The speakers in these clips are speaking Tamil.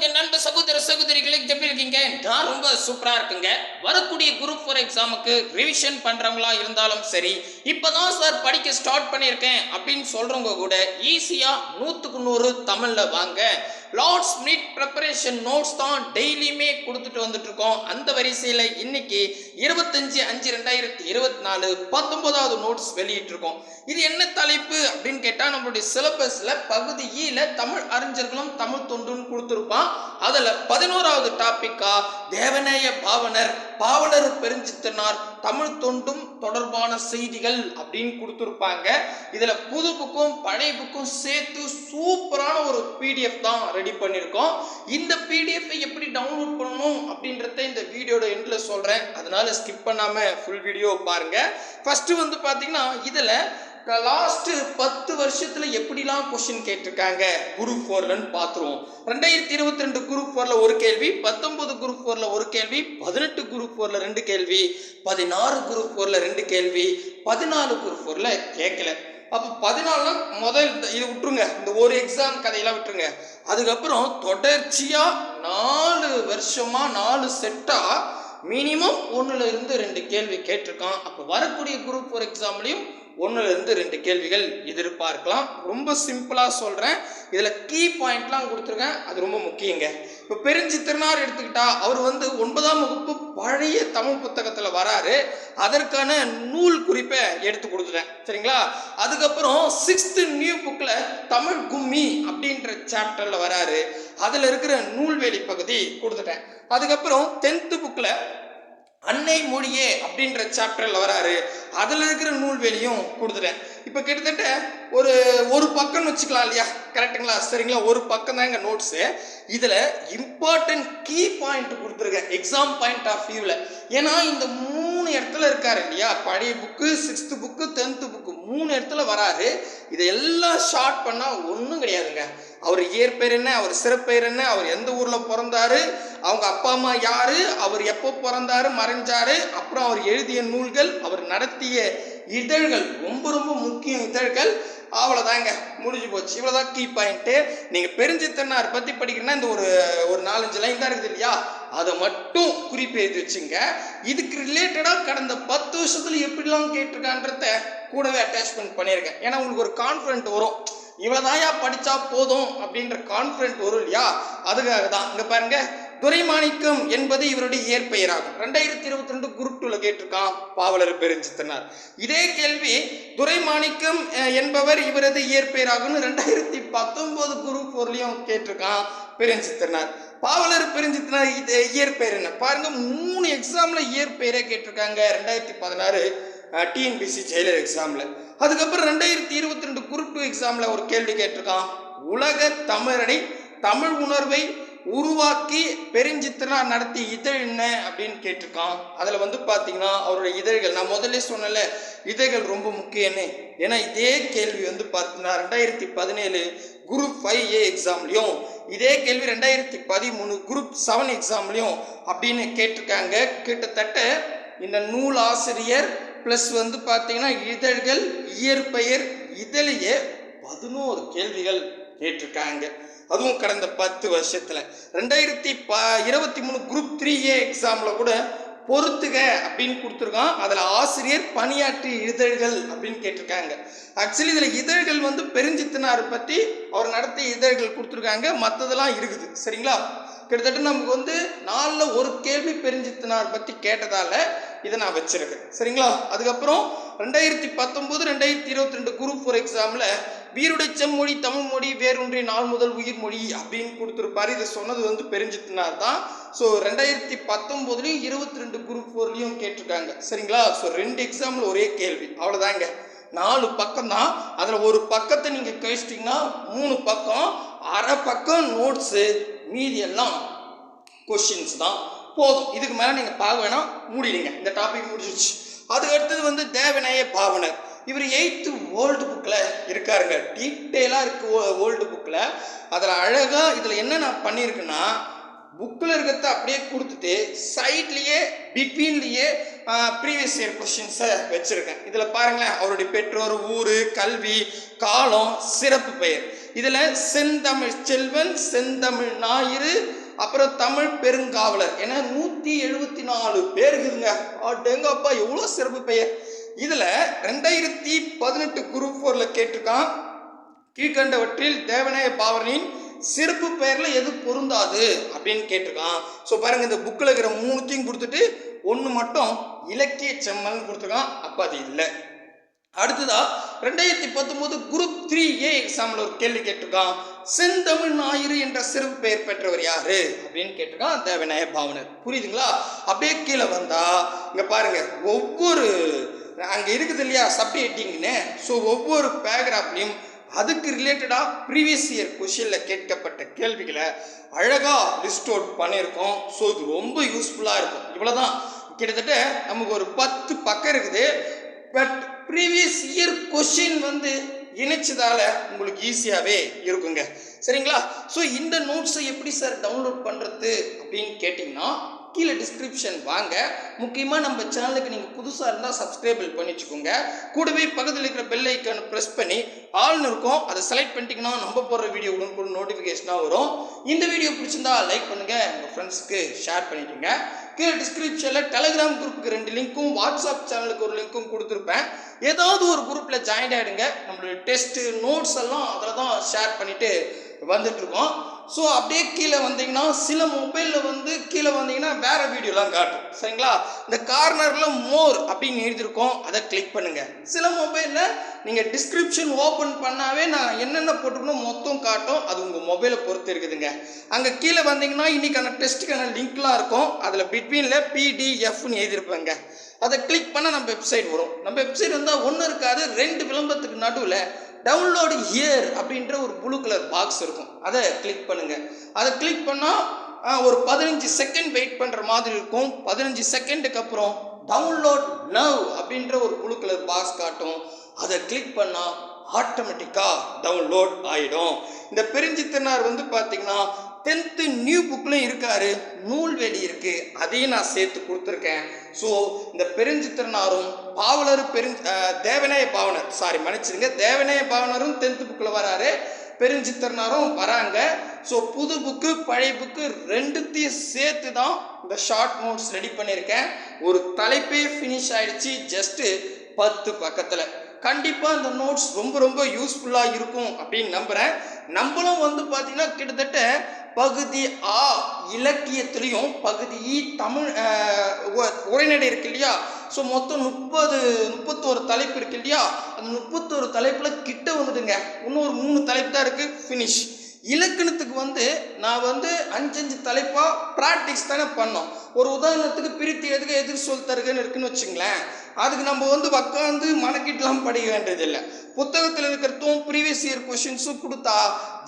என் நண்பு சகோதர சகோதரிகளை இருக்கீங்க நான் ரொம்ப சூப்பரா இருக்குங்க. வரக்கூடிய குரூப் ஃபோர் எக்ஸாமுக்கு ரிவிஷன் பண்ணுறவங்களா இருந்தாலும் சரி இப்பதான் சார் படிக்க ஸ்டார்ட் பண்ணியிருக்கேன் அப்படின்னு சொல்றவங்க கூட ஈஸியா நூத்துக்கு நூறு தமிழ்ல வாங்க. லார்ட்ஸ் மினிட் ப்ரிப்பரேஷன் நோட்ஸ் தான் டெய்லியுமே கொடுத்துட்டு வந்துட்டு இருக்கோம் அந்த வரிசையில் இன்னைக்கு இருபத்தஞ்சு அஞ்சு ரெண்டாயிரத்தி இருபத்தி நாலு பத்தொன்பதாவது நோட்ஸ் வெளியிட்டிருக்கோம். இது என்ன தலைப்பு அப்படின்னு கேட்டால் நம்மளுடைய சிலபஸில் பகுதி e ஈல தமிழ் அறிஞர்களும் தமிழ் தொண்டுன்னு கொடுத்துருப்பான். அதில் பதினோராவது டாப்பிக்கா தேவநேய பாவனர் பாவலர் பெருஞ்சித்தனார் தமிழ் தொண்டும் தொடர்பான செய்திகள் அப்படின்னு கொடுத்துருப்பாங்க. இதில் புது புக்கும் பழைய புக்கும் சேர்த்து சூப்பரான ஒரு பிடிஎஃப் தான் ரெடி பண்ணியிருக்கோம். இந்த பிடிஎஃப்பை எப்படி டவுன்லோட் பண்ணணும் அப்படின்றத இந்த வீடியோட எண்டில் சொல்கிறேன் அதனால ஸ்கிப் பண்ணாமல் ஃபுல் வீடியோ பாருங்கள் ஃபஸ்ட்டு வந்து பார்த்தீங்கன்னா இதில் லாஸ்ட்டு பத்து வருஷத்தில் எப்படிலாம் கொஷின் கேட்டிருக்காங்க? குரூப் ஃபோர்லன்னு பார்த்துருவோம். ரெண்டாயிரத்தி இருபத்தி ரெண்டு குரூப் ஃபோரில் ஒரு கேள்வி பத்தொன்பது குரூப் ஃபோரில் ஒரு கேள்வி பதினெட்டு குரூப் ஃபோரில் ரெண்டு கேள்வி பதினாறு குரூப் ஃபோரில் ரெண்டு கேள்வி பதினாலு குரூப் ஃபோரில் கேட்கல. அப்போ பதினாலுனா முதல் இந்த இது விட்டுருங்க. இந்த ஒரு எக்ஸாம் கதையெல்லாம் விட்டுருங்க. அதுக்கப்புறம் தொடர்ச்சியாக நாலு வருஷமாக நாலு செட்டாக மினிமம் ஒன்றுல இருந்து ரெண்டு கேள்வி கேட்டிருக்கான். அப்போ வரக்கூடிய குரூப் ஃபோர் எக்ஸாம்லேயும் ஒன்றுலேருந்து ரெண்டு கேள்விகள் எதிர்பார்க்கலாம். ரொம்ப சிம்பிளாக சொல்கிறேன் இதில் கீ பாயிண்ட்லாம் கொடுத்துருக்கேன். அது ரொம்ப முக்கியங்க. இப்போ பெருஞ்சித்திரனார் எடுத்துக்கிட்டா அவர் வந்து ஒன்பதாம் வகுப்பு பழைய தமிழ் புத்தகத்தில் வராரு. அதற்கான நூல் குறிப்பை எடுத்து கொடுத்துட்டேன். சரிங்களா? அதுக்கப்புறம் சிக்ஸ்த்து நியூ புக்கில் தமிழ் கும்மி அப்படின்ற சாப்டரில் வராரு. அதில் இருக்கிற நூல்வேலி பகுதி கொடுத்துட்டேன். அதுக்கப்புறம் டென்த்து புக்கில் அன்னை மொழியே அப்படின்ற சாப்டரில் வராரு. அதில் இருக்கிற நூல்வெளியும் கொடுத்துட்டேன். இப்போ கிட்டத்தட்ட ஒரு ஒரு பக்கம்னு வச்சுக்கலாம் இல்லையா? கரெக்டுங்களா சரிங்களா? ஒரு பக்கம் தான் எங்கள் நோட்ஸு இதில் இம்பார்ட்டன்ட் கீ பாயிண்ட் கொடுத்துருக்கேன். எக்ஸாம் பாயிண்ட் ஆஃப் வியூவில் ஏன்னா இந்த மூணு இடத்துல இருக்காரு இல்லையா? பழைய book sixth book tenth book மூணு இடத்துல வராரு. இதை எல்லாம் ஷார்ட் பண்ணால் ஒன்றும் கிடையாதுங்க. அவர் இயற்பெயர் என்ன அவர் சிறப்பெயர் என்ன அவர் எந்த ஊரில் பிறந்தாரு அவங்க அப்பா அம்மா யாரு அவர் எப்போ பிறந்தாரு மறைஞ்சாரு அப்புறம் அவர் எழுதிய நூல்கள் அவர் நடத்திய இதழ்கள் ரொம்ப ரொம்ப முக்கிய இதழ்கள். அவ்வளோதாங்க முடிஞ்சு போச்சு. இவ்வளோதான் கீ பாயிண்ட்டு நீங்கள் பெருஞ்சித்தனார் பற்றி படிக்கணும்னா இந்த ஒரு ஒரு நாலஞ்சு லைன் தான் இருக்குது இல்லையா? அதை மட்டும் குறிப்பு எழுதி வச்சுங்க. இதுக்கு ரிலேட்டடாக கடந்த பத்து வருஷத்தில் எப்படிலாம் கேட்டிருக்கான்றத கூடவே அட்டாச்மெண்ட் பண்ணியிருக்கேன் ஏன்னா உங்களுக்கு ஒரு கான்ஃபிடென்ட் வரும். இவ்வளோதாயா படித்தா போதும் அப்படின்ற கான்ஃபிடென்ட் வரும் இல்லையா? அதுக்காக தான் இங்கே பாருங்க துரைமாணிக்கம் என்பது இவருடைய இயற்பெயராகும். ரெண்டாயிரத்தி இருபத்தி ரெண்டு குரூப் டூல கேட்டிருக்கான் பாவலர் பெருஞ்சித்தனார். இதே கேள்வி துரைமாணிக்கம் என்பவர் இவரது இயற்பெயராகும்னு ரெண்டாயிரத்தி பத்தொன்பது குரூப் ஃபோர்லையும் கேட்டிருக்கான் பெருஞ்சித்தனார். பாவலர் பெருஞ்சித்தனார் இது இயற்பெயர் என்ன? பாருங்க மூணு எக்ஸாம்ல இயற்பெயரே கேட்டிருக்காங்க. ரெண்டாயிரத்தி பதினாறு டிஎன்பிசி ஜெயிலர் எக்ஸாமில் அதுக்கப்புறம் ரெண்டாயிரத்தி இருபத்தி ரெண்டு குரூப் டூ எக்ஸாமில் ஒரு கேள்வி கேட்டிருக்கான். உலக தமிழனை தமிழ் உணர்வை உருவாக்கி பெருஞ்சித்திரா நடத்திய இதழ் என்ன அப்படின்னு கேட்டிருக்கான். அதில் வந்து பார்த்தீங்கன்னா அவருடைய இதழ்கள் நான் முதல்ல சொன்னல இதழ்கள் ரொம்ப முக்கியன்னு ஏன்னா இதே கேள்வி வந்து பார்த்தீங்கன்னா ரெண்டாயிரத்தி பதினேழு குரூப் ஃபைவ் ஏ எக்ஸாம்லேயும் இதே கேள்வி ரெண்டாயிரத்தி பதிமூணு குரூப் செவன் எக்ஸாம்லேயும் அப்படின்னு கேட்டிருக்காங்க. கிட்டத்தட்ட இந்த நூல் ஆசிரியர் ப்ளஸ் வந்து பார்த்தீங்கன்னா இதழ்கள் இயற்பெயர் இதிலேயே பதினோரு கேள்விகள் கேட்டிருக்காங்க. அதுவும் கடந்த பத்து வருஷத்தில். ரெண்டாயிரத்தி ப இருபத்தி மூணு குரூப் த்ரீ ஏ எக்ஸாமில் கூட பொறுத்துக அப்படின்னு கொடுத்துருக்கான். அதில் ஆசிரியர் பணியாற்றி இதழ்கள் அப்படின்னு கேட்டிருக்காங்க. ஆக்சுவலி இதில் இதழ்கள் வந்து பெருஞ்சித்தனார் பற்றி அவர் நடத்திய இதழ்கள் கொடுத்துருக்காங்க. மற்றதெல்லாம் இருக்குது. சரிங்களா? கிட்டத்தட்ட நமக்கு வந்து நாளில் ஒரு கேள்வி பெருஞ்சித்தனார் பற்றி கேட்டதால் இதை நான் வச்சிருக்கேன். சரிங்களா? அதுக்கப்புறம் ரெண்டாயிரத்தி பத்தொம்போது ரெண்டாயிரத்தி இருபத்தி ரெண்டு குரூப் ஃபோர் எக்ஸாமில் வீருடை செம்மொழி தமிழ் மொழி வேறொன்றிய நாள் முதல் உயிர் மொழி அப்படின்னு கொடுத்துருப்பாரு. இதை சொன்னது வந்து பெருஞ்சித்தினார் தான். ஸோ ரெண்டாயிரத்தி பத்தொம்போதுலையும் இருபத்தி ரெண்டு குரூப் ஃபோர்லேயும் கேட்டிருக்காங்க. சரிங்களா? ஸோ ரெண்டு எக்ஸாமில் ஒரே கேள்வி. அவ்வளோதாங்க நாலு பக்கம் தான் அதில் ஒரு பக்கத்தை நீங்கள் கழிச்சிட்டிங்கன்னா மூணு பக்கம் அரை பக்கம் நோட்ஸு மீதி எல்லாம் கொஷின்ஸ் தான். போதும். இதுக்கு மேலே நீங்கள் பார்க்க வேணாம் மூடிடுங்க. இந்த டாபிக் முடிஞ்சிருச்சு. அதுக்கு அடுத்தது வந்து தேவநாய பாவனர். இவர் எயித்து ஓல்டு புக்கில் இருக்காருங்க. டீட்டெயிலாக இருக்கு ஓல்டு புக்கில் அதில் அழகாக இதில் என்ன நான் பண்ணியிருக்கேன்னா புக்கில் இருக்கிறத அப்படியே கொடுத்துட்டு சைட்லேயே பிட்வீன்லேயே ப்ரீவியஸ் இயர் கொஷின்ஸை வச்சுருக்கேன். இதில் பாருங்களேன் அவருடைய பெற்றோர் ஊர் கல்வி காலம் சிறப்பு பெயர். இதில் செந்தமிழ் செல்வன் செந்தமிழ் ஞாயிறு அப்புறம் தமிழ் பெருங்காவலர். என நூற்றி எழுபத்தி நாலு பேர் இருக்குதுங்க அடேங்கப்பா எவ்வளோ சிறப்பு பெயர் இதில் ரெண்டாயிரத்தி பதினெட்டு குரூப் ஃபோரில் கேட்டிருக்கான். கீழ்கண்டவற்றில் தேவநாய பாவனின் சிறப்பு பெயரில் எது பொருந்தாது அப்படின்னு கேட்டிருக்கான். ஸோ பாருங்க இந்த புக்கில் இருக்கிற மூணுத்தையும் கொடுத்துட்டு ஒன்று மட்டும் இலக்கிய செம்மல்னு கொடுத்துருக்கான். அப்போ அது இல்லை. அடுத்ததா ரெண்டாயிரத்தி பத்தொம்போது குரூப் த்ரீ ஏ எக்ஸாமில் ஒரு கேள்வி கேட்டிருக்கான். செந்தமிழ் ஞாயிறு என்ற சிறப்பு பெயர் பெற்றவர் யாரு? அப்படின்னு கேட்டிருக்கான் தேவநாய பாவனர். புரியுதுங்களா? அப்படியே கீழே வந்தா இங்க பாருங்க ஒவ்வொரு அங்க இருக்குது இல்லையா சப்ஹெட்டிங்னு ஸோ ஒவ்வொரு பேராகிராஃப்லையும் அதுக்கு ரிலேட்டடாக ப்ரீவியஸ் இயர் கொஷினில் கேட்கப்பட்ட கேள்விகளை அழகாக லிஸ்ட் அவுட் பண்ணியிருக்கோம். ஸோ இது ரொம்ப யூஸ்ஃபுல்லாக இருக்கும். இவ்வளோதான் கிட்டத்தட்ட நமக்கு ஒரு பத்து பக்கம் இருக்குது. பட் ப்ரீவியஸ் இயர் கொஷின் வந்து இணைச்சதால உங்களுக்கு ஈஸியாகவே இருக்குங்க. சரிங்களா? ஸோ இந்த நோட்ஸை எப்படி சார் டவுன்லோட் பண்ணுறது அப்படின்னு கேட்டிங்கன்னா கீழே டிஸ்கிரிப்ஷன் வாங்க. முக்கியமாக நம்ம சேனலுக்கு நீங்கள் புதுசாக இருந்தால் சப்ஸ்கிரைபிள் பண்ணி வச்சுக்கோங்க. கூடவே பக்கத்தில் இருக்கிற பெல் ஐக்கானை ப்ரெஸ் பண்ணி ஆள்னு இருக்கும் அதை செலக்ட் பண்ணிட்டீங்கன்னா நம்ம போடுற வீடியோ கூட நோட்டிஃபிகேஷனாக வரும். இந்த வீடியோ பிடிச்சிருந்தா லைக் பண்ணுங்கள் உங்கள் ஃப்ரெண்ட்ஸுக்கு ஷேர் பண்ணிக்கோங்க. கீழே டிஸ்கிரிப்ஷனில் டெலிகிராம் குரூப்புக்கு ரெண்டு லிங்க்கும் வாட்ஸ்அப் சேனலுக்கு ஒரு லிங்க்கும் கொடுத்துருப்பேன். ஏதாவது ஒரு குரூப்பில் ஜாயின் ஆகிடுங்க நம்மளுடைய டெஸ்ட்டு நோட்ஸ் எல்லாம் அதில் தான் ஷேர் பண்ணிவிட்டு வந்துட்டுருக்கோம். ஸோ அப்படியே கீழே வந்தீங்கன்னா சில மொபைலில் வந்து கீழே வந்தீங்கன்னா வேறு வீடியோலாம் காட்டும். சரிங்களா? இந்த கார்னரில் மோர் அப்படின்னு எழுதியிருக்கோம். அதை கிளிக் பண்ணுங்கள் சில மொபைலில் நீங்கள் டிஸ்கிரிப்ஷன் ஓப்பன் பண்ணாவே நான் என்னென்ன போட்டிருக்கணும் மொத்தம் காட்டும். அது உங்கள் மொபைலை பொறுத்து இருக்குதுங்க. அங்கே கீழே வந்தீங்கன்னா இன்றைக்கான டெஸ்ட்டுக்கான லிங்க்லாம் இருக்கும். அதில் பிட்வீனில் பிடிஎஃப்னு எழுதியிருப்பேங்க. அதை கிளிக் பண்ணால் நம்ம வெப்சைட் வரும். நம்ம வெப்சைட் வந்தால் ஒன்று இருக்காது ரெண்டு விளம்பரத்துக்கு நடுவில் டவுன்லோடு ஹியர் அப்படின்ற ஒரு ப்ளூ கலர் பாக்ஸ் இருக்கும். அதை கிளிக் பண்ணுங்கள் அதை கிளிக் பண்ணால் ஒரு பதினஞ்சு செகண்ட் வெயிட் பண்ணுற மாதிரி இருக்கும். பதினஞ்சு செகண்டுக்கு அப்புறம் டவுன்லோட் நவ் அப்படின்ற ஒரு ப்ளூ கலர் பாக்ஸ் காட்டும். அதை கிளிக் பண்ணால் ஆட்டோமேட்டிக்காக டவுன்லோட் ஆகிடும் இந்த பிரிஞ்சு பெருஞ்சித்தனார் வந்து பார்த்தீங்கன்னா டென்த்து நியூ புக்லையும் இருக்காரு. நூல்வெளி இருக்கு. அதையும் நான் சேர்த்து கொடுத்துருக்கேன். ஸோ இந்த பெருஞ்சித்திரனாரும் பாவலர் பெருஞ் தேவநாய தேவநேய பாவனர். சாரி மன்னிச்சிருங்க தேவநேய பாவனரும் டென்த்து புக்கில் வராரு. பெருஞ்சித்திரனாரும் வராங்க. ஸோ புது புக்கு பழைய புக்கு ரெண்டுத்தையும் சேர்த்து தான் இந்த ஷார்ட் நோட்ஸ் ரெடி பண்ணியிருக்கேன். ஒரு தலைப்பே ஃபினிஷ் ஆயிடுச்சு. ஜஸ்ட்டு பத்து பக்கத்தில். கண்டிப்பாக இந்த நோட்ஸ் ரொம்ப ரொம்ப யூஸ்ஃபுல்லாக இருக்கும் அப்படின்னு நம்புகிறேன் நம்மளும் வந்து பார்த்திங்கன்னா கிட்டத்தட்ட பகுதி ஆ இலக்கியத்துலேயும் பகுதி இ தமிழ் உ- உரைநடை இருக்கு இல்லையா? ஸோ மொத்தம் முப்பது முப்பத்தோரு தலைப்பு இருக்கு இல்லையா? அந்த முப்பத்தோரு தலைப்பில் கிட்ட வந்துடுங்க. இன்னும் ஒரு மூணு தலைப்பு தான் இருக்குது ஃபினிஷ் இலக்கணத்துக்கு வந்து நான் வந்து அஞ்சஞ்சு தலைப்பாக ப்ராக்டிஸ் தானே பண்ணோம். ஒரு உதாரணத்துக்கு பிரித்து எதுக்கு எதிர் சொல் தருகன்னு இருக்குன்னு வச்சுங்களேன். அதுக்கு நம்ம வந்து உட்காந்து மனக்கிட்டலாம் படிக்க வேண்டியதில்லை. புத்தகத்தில் இருக்கிறதும் ப்ரீவியஸ் இயர் கொஷின்ஸும் கொடுத்தா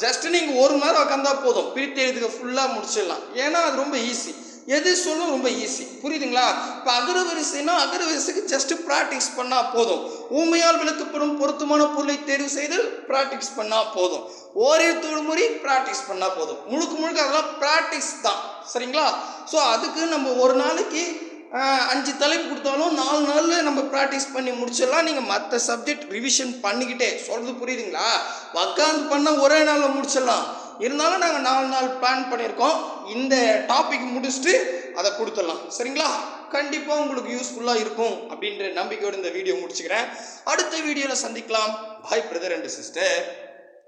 ஜஸ்ட் நீங்கள் ஒரு மணி நேரம் உட்காந்தா போதும். பிரித்து எழுதுக ஃபுல்லாக முடிச்சிடலாம். ஏன்னா அது ரொம்ப ஈஸி எது சொல்லும் ரொம்ப ஈஸி புரியுதுங்களா? இப்போ அகரவரிசைனா அகரவரிசைக்கு ஜஸ்ட் ப்ராக்டிஸ் பண்ணால் போதும். ஊமையால் விளக்கப்படும் பொருத்தமான பொருளை தேர்வு செய்து ப்ராக்டிஸ் பண்ணால் போதும். ஓரிரு முறை ப்ராக்டிஸ் பண்ணால் போதும். முழுக்க முழுக்க அதெல்லாம் ப்ராக்டிஸ் தான். சரிங்களா? ஸோ அதுக்கு நம்ம ஒரு நாளைக்கு அஞ்சு தலைப்பு கொடுத்தாலும் நாலு நாளில் நம்ம ப்ராக்டிஸ் பண்ணி முடிச்சிடலாம். நீங்கள் மற்ற சப்ஜெக்ட் ரிவிஷன் பண்ணிக்கிட்டே சொல்கிறது புரியுதுங்களா? உக்காந்து பண்ணால் ஒரே நாளில் முடிச்சிடலாம். இருந்தாலும் நாங்கள் நாலு நாள் பிளான் பண்ணியிருக்கோம். இந்த டாபிக் முடிச்சுட்டு அதை கொடுத்துடலாம். சரிங்களா? கண்டிப்பாக உங்களுக்கு யூஸ்ஃபுல்லாக இருக்கும் அப்படின்ற நம்பிக்கையோடு இந்த வீடியோ முடிச்சுக்கிறேன். அடுத்த வீடியோவில் சந்திக்கலாம். பாய் பிரதர் அண்ட் சிஸ்டர்